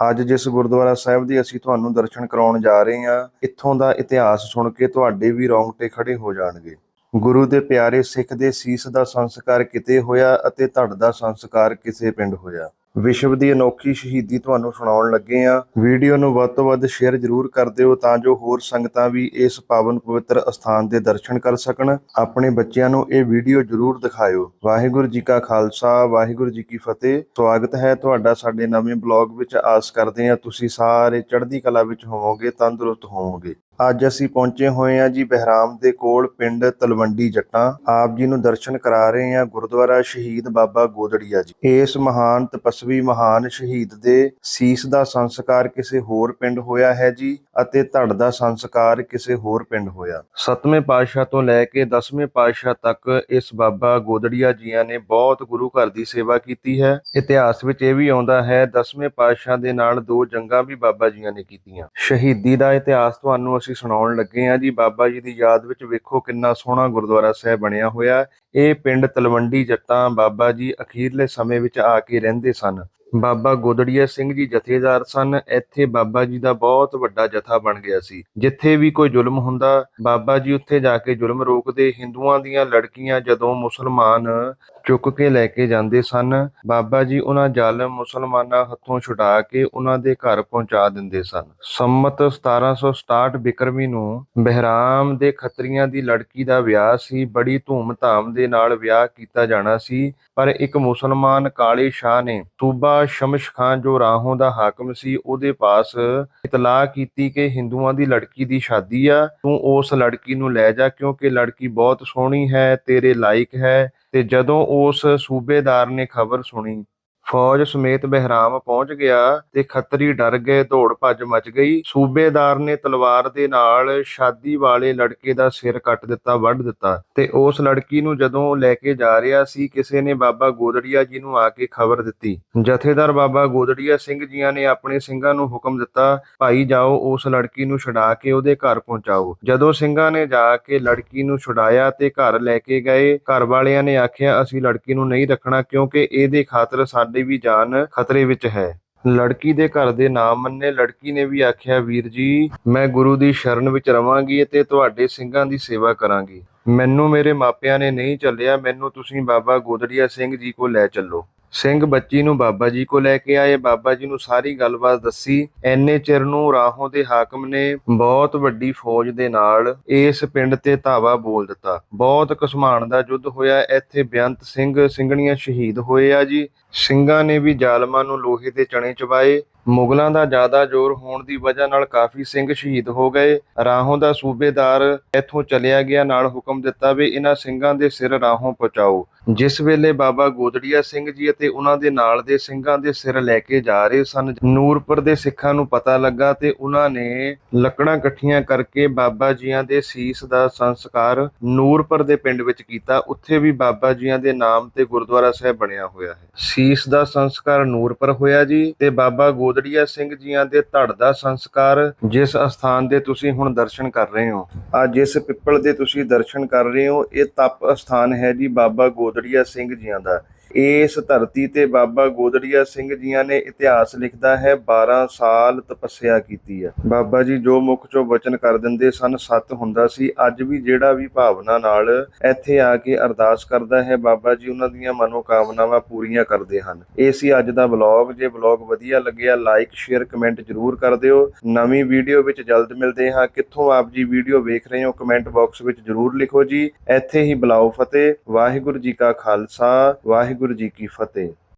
ਅੱਜ ਜਿਸ ਗੁਰਦੁਆਰਾ ਸਾਹਿਬ ਦੀ ਅਸੀਂ ਤੁਹਾਨੂੰ ਦਰਸ਼ਨ ਕਰਾਉਣ ਜਾ ਰਹੇ ਹਾਂ, ਇੱਥੋਂ ਦਾ ਇਤਿਹਾਸ ਸੁਣ ਕੇ ਤੁਹਾਡੇ ਵੀ ਰੌਂਗਟੇ ਖੜੇ ਹੋ ਜਾਣਗੇ। ਗੁਰੂ ਦੇ ਪਿਆਰੇ ਸਿੱਖ ਦੇ ਸੀਸ ਦਾ ਸੰਸਕਾਰ ਕਿਤੇ ਹੋਇਆ ਅਤੇ ਧੜ ਦਾ ਸੰਸਕਾਰ ਕਿਸੇ ਪਿੰਡ ਹੋਇਆ। ਵਿਸ਼ਵ ਦੀ ਅਨੋਖੀ ਸ਼ਹੀਦੀ ਤੁਹਾਨੂੰ ਸੁਣਾਉਣ ਲੱਗੇ ਆ ਵੀਡੀਓ ਨੂੰ ਵੱਧ ਤੋਂ ਵੱਧ ਸ਼ੇਅਰ ਜ਼ਰੂਰ ਕਰ ਦਿਓ ਤਾਂ ਜੋ ਹੋਰ ਸੰਗਤਾਂ ਵੀ ਇਸ ਪਾਵਨ ਪਵਿੱਤਰ ਅਸਥਾਨ ਦੇ ਦਰਸ਼ਨ ਕਰ ਸਕਣ। ਆਪਣੇ ਬੱਚਿਆਂ ਨੂੰ ਇਹ ਵੀਡੀਓ ਜ਼ਰੂਰ ਦਿਖਾਇਓ। ਵਾਹਿਗੁਰੂ ਜੀ ਕਾ ਖਾਲਸਾ, ਵਾਹਿਗੁਰੂ ਜੀ ਕੀ ਫਤਿਹ। ਸਵਾਗਤ ਹੈ ਤੁਹਾਡਾ ਸਾਡੇ ਨਵੇਂ ਬਲੌਗ ਵਿੱਚ। ਆਸ ਕਰਦੇ ਹਾਂ ਤੁਸੀਂ ਸਾਰੇ ਚੜ੍ਹਦੀ ਕਲਾ ਵਿੱਚ ਹੋਵੋਗੇ, ਤੰਦਰੁਸਤ ਹੋਵੋਗੇ। ਅੱਜ ਅਸੀਂ ਪਹੁੰਚੇ ਹੋਏ ਹਾਂ ਜੀ ਬਹਿਰਾਮ ਦੇ ਕੋਲ ਪਿੰਡ ਤਲਵੰਡੀ ਜੱਟਾਂ। ਆਪ ਜੀ ਨੂੰ ਦਰਸ਼ਨ ਕਰਾ ਰਹੇ ਹਾਂ ਗੁਰਦੁਆਰਾ ਸ਼ਹੀਦ ਬਾਬਾ ਗੋਦੜੀਆ ਜੀ। ਇਸ ਮਹਾਨ ਤਪਸਵੀ ਮਹਾਨ ਸ਼ਹੀਦ ਦੇ ਸੀਸ ਦਾ ਸੰਸਕਾਰ ਕਿਸੇ ਹੋਰ ਪਿੰਡ ਹੋਇਆ ਹੈ ਜੀ ਅਤੇ ਧੜ ਦਾ ਸੰਸਕਾਰ ਕਿਸੇ ਹੋਰ ਪਿੰਡ ਹੋਇਆ। ਸਤਵੇਂ ਪਾਤਸ਼ਾਹ ਤੋਂ ਲੈ ਕੇ 10ਵੇਂ ਪਾਤਸ਼ਾਹ ਤੱਕ ਇਸ ਬਾਬਾ ਗੋਦੜੀਆ ਜੀਆਂ ਨੇ ਬਹੁਤ ਗੁਰੂ ਘਰ ਦੀ ਸੇਵਾ ਕੀਤੀ ਹੈ। ਇਤਿਹਾਸ ਵਿੱਚ ਇਹ ਵੀ ਆਉਂਦਾ ਹੈ 10ਵੇਂ ਪਾਤਸ਼ਾਹ ਦੇ ਨਾਲ ਦੋ ਜੰਗਾਂ ਵੀ ਬਾਬਾ ਜੀਆਂ ਨੇ ਕੀਤੀਆਂ। ਸ਼ਹੀਦੀ ਦਾ ਇਤਿਹਾਸ ਤੁਹਾਨੂੰ ਅਸੀਂ ਸੁਣਾਉਣ ਲੱਗੇ ਹਾਂ ਜੀ, ਬਾਬਾ ਜੀ ਦੀ ਯਾਦ ਵਿੱਚ ਵੇਖੋ ਕਿੰਨਾ ਸੋਹਣਾ ਗੁਰਦੁਆਰਾ ਸਾਹਿਬ ਬਣਿਆ ਹੋਇਆ ਇਹ ਪਿੰਡ ਤਲਵੰਡੀ ਜੱਟਾਂ ਬਾਬਾ ਜੀ ਅਖੀਰਲੇ ਸਮੇਂ ਵਿੱਚ ਆ ਕੇ ਰਹਿੰਦੇ ਸਨ। ਬਾਬਾ ਗੋਦੜੀਆ ਸਿੰਘ ਜੀ ਜਥੇਦਾਰ ਸਨ। ਇੱਥੇ ਬਾਬਾ ਜੀ ਦਾ ਬਹੁਤ ਵੱਡਾ ਜਥਾ ਬਣ ਗਿਆ ਸੀ। ਜਿੱਥੇ ਵੀ ਕੋਈ ਜ਼ੁਲਮ ਹੁੰਦਾ, ਬਾਬਾ ਜੀ ਉੱਥੇ ਜਾ ਕੇ ਜ਼ੁਲਮ ਰੋਕਦੇ। ਹਿੰਦੂਆਂ ਦੀਆਂ ਲੜਕੀਆਂ ਜਦੋਂ ਮੁਸਲਮਾਨ ਚੁੱਕ ਕੇ ਲੈ ਕੇ ਜਾਂਦੇ ਸਨ, ਬਾਬਾ ਜੀ ਉਹਨਾਂ ਜ਼ਾਲਮ ਮੁਸਲਮਾਨਾਂ ਹੱਥੋਂ ਛੁਡਾ ਕੇ ਉਹਨਾਂ ਦੇ ਘਰ ਪਹੁੰਚਾ ਦਿੰਦੇ ਸਨ। ਸੰਮਤ 1767 ਬਿਕਰਮੀ ਨੂੰ ਬਹਿਰਾਮ ਦੇ ਖੱਤਰੀਆਂ ਦੀ ਲੜਕੀ ਦਾ ਵਿਆਹ ਸੀ। ਬੜੀ ਧੂਮ-ਧਾਮ ਦੇ ਨਾਲ ਵਿਆਹ ਕੀਤਾ ਜਾਣਾ ਸੀ। ਪਰ ਇੱਕ ਮੁਸਲਮਾਨ ਕਾਲੇ ਸ਼ਾਹ ਨੇ ਸੂਬਾ ਸ਼ਮਸ਼ ਖਾਨ ਜੋ ਰਾਹੋਂ ਦਾ ਹਾਕਮ ਸੀ, ਉਹਦੇ ਪਾਸ ਇਤਲਾਹ ਕੀਤੀ ਕਿ ਹਿੰਦੂਆਂ ਦੀ ਲੜਕੀ ਦੀ ਸ਼ਾਦੀ ਆ। ਤੂੰ ਉਸ ਲੜਕੀ ਨੂੰ ਲੈ ਜਾ, ਕਿਉਂਕਿ ਲੜਕੀ ਬਹੁਤ ਸੋਹਣੀ ਹੈ, ਤੇਰੇ ਲਾਇਕ ਹੈ। ਤੇ ਜਦੋਂ ਉਸ ਸੂਬੇਦਾਰ ਨੇ ਖਬਰ ਸੁਣੀ ਫੌਜ ਸਮੇਤ ਬਹਿਰਾਮ ਪਹੁੰਚ ਗਿਆ ਤੇ ਖੱਤਰੀ ਡਰ ਗਏ, ਦੌੜ ਭੱਜ ਮਚ ਗਈ। ਸੂਬੇਦਾਰ ਨੇ ਤਲਵਾਰ ਦੇ ਨਾਲ ਸ਼ਾਦੀ ਵਾਲੇ ਲੜਕੇ ਦਾ ਸਿਰ ਕੱਟ ਦਿੱਤਾ, ਵੱਢ ਦਿੱਤਾ ਤੇ ਉਸ ਲੜਕੀ ਨੂੰ ਜਦੋਂ ਲੈ ਕੇ ਜਾ ਰਿਹਾ ਸੀ, ਕਿਸੇ ਨੇ ਬਾਬਾ ਗੋਦੜੀਆ ਜੀ ਨੂੰ ਆ ਕੇ ਖਬਰ ਦਿੱਤੀ। ਜਥੇਦਾਰ ਬਾਬਾ ਗੋਦੜੀਆ ਸਿੰਘ ਜੀਆਂ ਨੇ ਆਪਣੇ ਸਿੰਘਾਂ ਨੂੰ ਹੁਕਮ ਦਿੱਤਾ, ਭਾਈ ਜਾਓ, ਉਸ ਲੜਕੀ ਨੂੰ ਛੁਡਾ ਕੇ ਉਹਦੇ ਘਰ ਪਹੁੰਚਾਓ। ਜਦੋਂ ਸਿੰਘਾਂ ਨੇ ਜਾ ਕੇ ਲੜਕੀ ਨੂੰ ਛੁਡਾਇਆ ਤੇ ਘਰ ਲੈ ਕੇ ਗਏ, ਘਰ ਵਾਲਿਆਂ ਨੇ ਆਖਿਆ, ਅਸੀਂ ਲੜਕੀ ਨੂੰ ਨਹੀਂ ਰੱਖਣਾ, ਕਿਉਂਕਿ ਇਹਦੇ ਖਾਤਰ ਸਾਡੇ ਵੀ ਜਾਨ ਖਤਰੇ ਵਿੱਚ ਹੈ। ਲੜਕੀ ਦੇ ਘਰ ਦੇ ਨਾਮ ਮੰਨੇ ਲੜਕੀ ਨੇ ਵੀ ਆਖਿਆ, ਵੀਰ ਜੀ, ਮੈਂ ਗੁਰੂ ਦੀ ਸ਼ਰਨ ਵਿੱਚ ਰਵਾਂਗੀ ਅਤੇ ਤੁਹਾਡੇ ਸਿੰਘਾਂ ਦੀ ਸੇਵਾ ਕਰਾਂਗੀ। ਮੈਨੂੰ ਮੇਰੇ ਮਾਪਿਆਂ ਨੇ ਨਹੀਂ ਚੱਲਿਆ, ਮੈਨੂੰ ਤੁਸੀਂ ਬਾਬਾ ਗੋਦੜੀਆ ਸਿੰਘ ਜੀ ਕੋਲ ਲੈ ਚੱਲੋ। ਸਿੰਘ ਬੱਚੀ ਨੂੰ ਬਾਬਾ ਜੀ ਕੋ ਲੈ ਕੇ ਆਏ। ਬਾਬਾ ਜੀ ਨੂੰ ਸਾਰੀ ਗੱਲਬਾਤ ਦੱਸੀ। ਐਨੇ ਚਿਰ ਨੂੰ ਰਾਹੋਂ ਦੇ ਹਾਕਮ ਨੇ ਬਹੁਤ ਵੱਡੀ ਫੌਜ ਦੇ ਨਾਲ ਇਸ ਪਿੰਡ ਤੇ ਧਾਵਾ ਬੋਲ ਦਿੱਤਾ। ਬਹੁਤ ਘਸਮਾਨ ਦਾ ਯੁੱਧ ਹੋਇਆ। ਇੱਥੇ ਬੇਅੰਤ ਸਿੰਘ, ਸਿੰਘਣੀਆਂ ਸ਼ਹੀਦ ਹੋਏ ਆ ਜੀ। ਸਿੰਘਾਂ ਨੇ ਵੀ ਜ਼ਾਲਮਾਂ ਨੂੰ ਲੋਹੇ ਦੇ ਚਣੇ ਚਵਾਏ ਮੁਗਲਾਂ ਦਾ ਜ਼ਿਆਦਾ ਜ਼ੋਰ ਹੋਣ ਦੀ ਵਜ੍ਹਾ ਨਾਲ ਕਾਫੀ ਸਿੰਘ ਸ਼ਹੀਦ ਹੋ ਗਏ। ਰਾਹੋਂ ਦਾ ਸੂਬੇਦਾਰ ਇੱਥੋਂ ਚਲਿਆ ਗਿਆ, ਨਾਲ ਹੁਕਮ ਦਿੱਤਾ ਵੀ ਇਹਨਾਂ ਸਿੰਘਾਂ ਦੇ ਸਿਰ ਰਾਹੋਂ ਪਹੁੰਚਾਓ। ਜਿਸ ਵੇਲੇ ਬਾਬਾ ਗੋਦੜੀਆ ਸਿੰਘ ਜੀ ਅਤੇ ਉਹਨਾਂ ਦੇ ਨਾਲ ਦੇ ਸਿੰਘਾਂ ਦੇ ਸਿਰ ਲੈ ਕੇ ਜਾ ਰਹੇ ਸਨ, ਨੂਰਪੁਰ ਦੇ ਸਿੱਖਾਂ ਨੂੰ ਪਤਾ ਲੱਗਾ ਤੇ ਉਹਨਾਂ ਨੇ ਲੱਕੜਾਂ ਇਕੱਠੀਆਂ ਕਰਕੇ ਬਾਬਾ ਜੀਆਂ ਦੇ ਸੀਸ ਦਾ ਸੰਸਕਾਰ ਨੂਰਪੁਰ ਦੇ ਪਿੰਡ ਵਿੱਚ ਕੀਤਾ। ਉੱਥੇ ਵੀ ਬਾਬਾ ਜੀਆਂ ਦੇ ਨਾਮ ਤੇ ਗੁਰਦੁਆਰਾ ਸਾਹਿਬ ਬਣਿਆ ਹੋਇਆ ਹੈ। ਸੀਸ ਦਾ ਸੰਸਕਾਰ ਨੂਰਪੁਰ ਹੋਇਆ ਜੀ ਤੇ ਬਾਬਾ ਗੋਦੜੀਆ ਸਿੰਘ ਜੀਆਂ ਦੇ ਧੜ ਦਾ ਸੰਸਕਾਰ ਜਿਸ ਅਸਥਾਨ ਦੇ ਤੁਸੀਂ ਹੁਣ ਦਰਸ਼ਨ ਕਰ ਰਹੇ ਹੋ। ਅੱਜ ਜਿਸ ਪਿੱਪਲ ਦੇ ਤੁਸੀਂ ਦਰਸ਼ਨ ਕਰ ਰਹੇ ਹੋ, ਇਹ ਤਪ ਅਸਥਾਨ ਹੈ ਜੀ ਬਾਬਾ ਗੋਦੜੀਆ ਸਿੰਘ ਜੀਆਂ ਦਾ ਇਸ ਧਰਤੀ ਤੇ ਬਾਬਾ ਗੋਦੜੀਆ ਸਿੰਘ ਜੀਆਂ ਨੇ ਇਤਿਹਾਸ ਲਿਖਦਾ ਹੈ 12 ਸਾਲ ਤਪੱਸਿਆ ਕੀਤੀ ਹੈ। ਬਾਬਾ ਜੀ ਜੋ ਮੁਖ ਚੋਂ ਵਚਨ ਕਰ ਦਿੰਦੇ ਸਨ, ਸਤ ਹੁੰਦਾ ਸੀ। ਅੱਜ ਵੀ ਜਿਹੜਾ ਵੀ ਭਾਵਨਾ ਨਾਲ ਇੱਥੇ ਆ ਕੇ ਅਰਦਾਸ ਕਰਦਾ ਹੈ, ਬਾਬਾ ਜੀ ਉਹਨਾਂ ਦੀਆਂ ਮਨੋਕਾਮਨਾਵਾਂ ਪੂਰੀਆਂ ਕਰਦੇ ਹਨ। ਇਹ ਸੀ ਅੱਜ ਦਾ ਵਲੌਗ। ਜੇ ਵਲੌਗ ਵਧੀਆ ਲੱਗਿਆ ਲਾਈਕ ਸ਼ੇਅਰ ਕਮੈਂਟ ਜਰੂਰ ਕਰ ਦਿਓ। ਨਵੀਂ ਵੀਡੀਓ ਵਿੱਚ ਜਲਦ ਮਿਲਦੇ ਹਾਂ। ਕਿੱਥੋਂ ਆਪ ਜੀ ਵੀਡੀਓ ਵੇਖ ਰਹੇ ਹੋ ਕਮੈਂਟ ਬਾਕਸ ਵਿੱਚ ਜਰੂਰ ਲਿਖੋ ਜੀ। ਇੱਥੇ ਹੀ ਬੁਲਾਓ ਫਤਿਹ। ਵਾਹਿਗੁਰੂ ਜੀ ਕਾ ਖਾਲਸਾ। ਵਾਹਿਗੁਰੂ ਵਾਹਿਗੁਰੂ ਜੀ ਕੀ ਫਤਿਹ।